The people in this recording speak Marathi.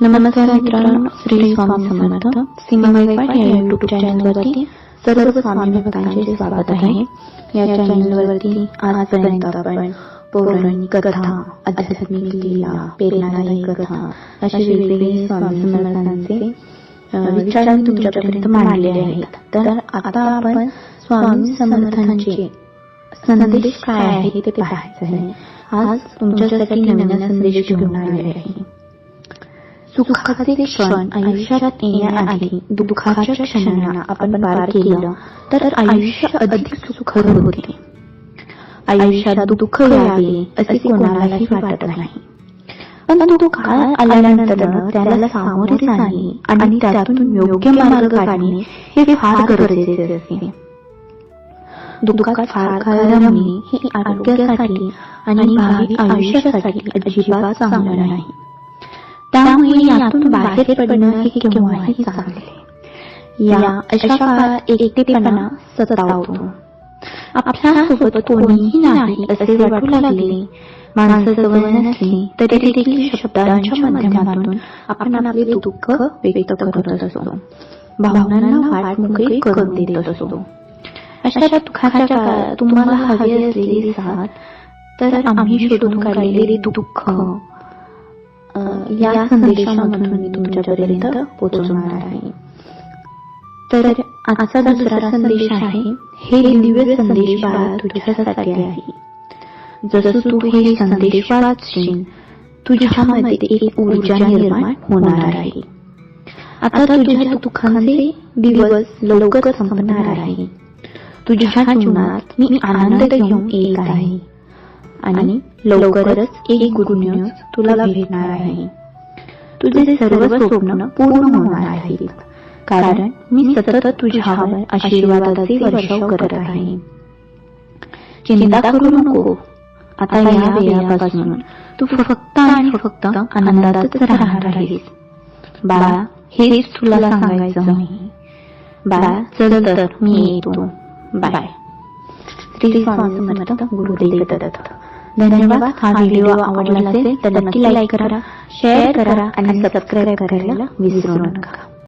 नमस्कार मित्रांनो, श्री स्वामी समर्थ. सीमा गायकवाड या युट्यूब चॅनलवरती सर्व स्वामी भक्तांचे स्वागत आहे. या चॅनलवरती आजपर्यंत आपण पौराणिक कथा, आध्यात्मिक लीला, प्रेरणादायी कथा असे वेगवेगळे स्वामी समर्थांचे विचार तुमच्यापर्यंत मांडले आहेत. तर आता आपण स्वामी समर्थांचे संदेश काय आहे ते पाहायचं आहे. आज तुमच्यासाठी नवीन संदेश घेऊन आले आहे. सुखाचे क्षण आयुष्यात येण्याआधी दुःखाच्या क्षणांना आपण पार केलं तर आयुष्य अधिक सुखर होते. आयुष्यात दुःख यावे असे कोणालाही वाटत नाही. पण तो काळ आल्यानंतर त्याला सामोरे जाणे आणि त्यातून योग्य मार्ग काढणे हे फार गरजेचे असते. दुःखात फार काळ रमणे हे आरोग्यासाठी आणि भावी आयुष्यासाठी अजिबात चांगलं नाही. त्यामुळे यातून बाहेर पडणं हे केव्हाही चांगले? या अशा काळात एकटेपणा सतावतो. आपल्यासोबत कोणीही नाही असे वाटू लागले. माणसं जवळ नसली तरी देखील शब्दांच्या माध्यमातून आपण आपले दुःख व्यक्त करत असतो. भावनांना वाट मोकळी करून देत असतो. अशा दुःखाच्या काळात तुम्हाला हवी असलेली साथ तर आम्ही शोधून काढलेले दुःख. या संदेशामधून मी तुमच्यापर्यंत पोहोचवणार आहे. तर आजचा दुसरा संदेश आहे हे दिव्य संदेश बाळा तुझ्यासाठी आहे. जसं तू हे संदेश वाचशील तुझ्यामध्ये एक ऊर्जा निर्माण होणार आहे. आता तुझ्या दुःखांचे दिवस लवकर संपणार आहे. तुझ्या जीवनात मी आनंद घेऊन येत आहे. आणि लवकरच एक गुड न्यूज तुला भेटणार आहे. तुझे सर्व स्वप्न पूर्ण होणार आहेत. कारण मी सतत तुझ्यावर आशीर्वादाचे वर्षाव करत आहे. चिंता करू नको. आता या वेळापासून तू फक्त आणि फक्त आनंदातच राहणार आहेस. बाळा हेच तुला सांगायचं बाळा चल तर मी येतो. बाय. श्री स्वामी समर्थ गुरुदेव दत्त. धन्यवाद. हा व्हिडिओ आवडला असेल तर नक्की लाईक करा शेअर करा आणि सबस्क्राईब करायला विसरू नका.